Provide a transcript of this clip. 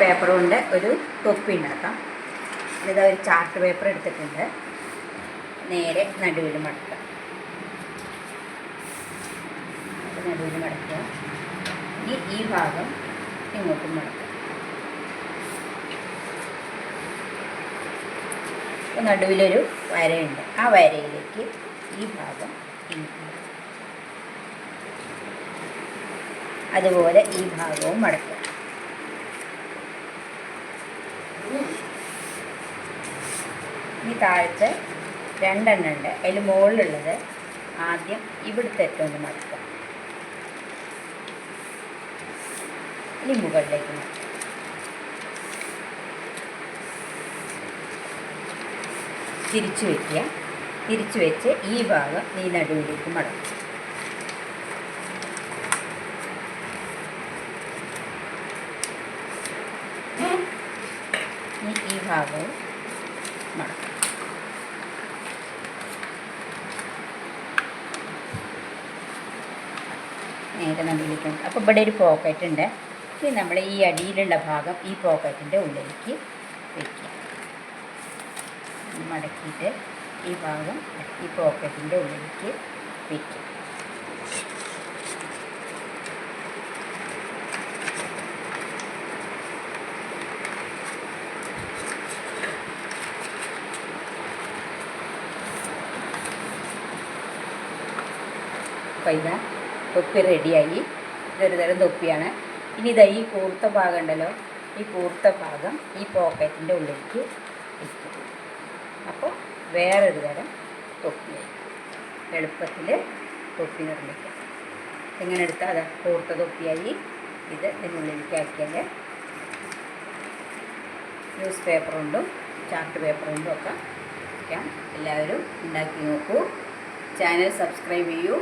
Paper കൊണ്ട് ഒരു തൊപ്പി ഉണ്ടാക്കാം. ഇതാ ഒരു ചാർട്ട് പേപ്പർ എടുത്തിട്ടുണ്ട്. നേരെ നടുവിൽ മടക്കുക. നടുവിൽ മടക്കുക. ഇനി ഈ ഭാഗം ഇങ്ങോട്ടും മടക്കുക. അപ്പോൾ നടുവിലൊരു വരയുണ്ട്. ആ വരയിലേക്ക് ഈ ഭാഗം. അതുപോലെ ഈ ഭാഗവും മടക്കുക. ഈ താഴത്തെ രണ്ടെണ്ണം ഉണ്ട് അതിൽ മുകളിലുള്ളത് ആദ്യം ഇവിടുത്തെ ഒന്ന് മടക്കുക. ഇനി മുകളിലേക്ക് തിരിച്ചു വയ്ക്കുക തിരിച്ചു വെച്ച് ഈ ഭാഗം ഈ നടുവിലേക്ക് മടക്കുക. ഈ ഭാഗവും മടക്കുക. നേരെ നമ്മളിലേക്ക് അപ്പോൾ ഇവിടെ ഒരു പോക്കറ്റ് ഉണ്ട്. ഇനി നമ്മൾ ഈ അടിയിലുള്ള ഭാഗം ഈ പോക്കറ്റിന്റെ ഉള്ളിലേക്ക് വയ്ക്കുക മടക്കിയിട്ട് ഈ ഭാഗം ഈ പോക്കറ്റിന്റെ ഉള്ളിലേക്ക് വയ്ക്കുക ഇതാ തൊപ്പി റെഡിയായി. ഇതൊരു തരം തൊപ്പിയാണ്. ഇനി ഇതാ ഈ കൂർത്ത ഭാഗം ഉണ്ടല്ലോ. ഈ കൂർത്ത ഭാഗം ഈ പോക്കറ്റിന്റെ ഉള്ളിലേക്ക് ഇരിക്കും അപ്പോൾ വേറൊരു തരം തൊപ്പിയായി എളുപ്പത്തിൽ തൊപ്പി നിർമ്മിക്കാം. എങ്ങനെ എടുത്താൽ അതാ കൂർത്ത തൊപ്പിയായി ഇത് ഇതിനുള്ളിലേക്ക് ആക്കിയാൽ ന്യൂസ് പേപ്പർ കൊണ്ടും ചാർട്ട് പേപ്പർ കൊണ്ടും ഒക്കെ എല്ലാവരും ഉണ്ടാക്കി നോക്കൂ. ചാനൽ സബ്സ്ക്രൈബ് ചെയ്യൂ.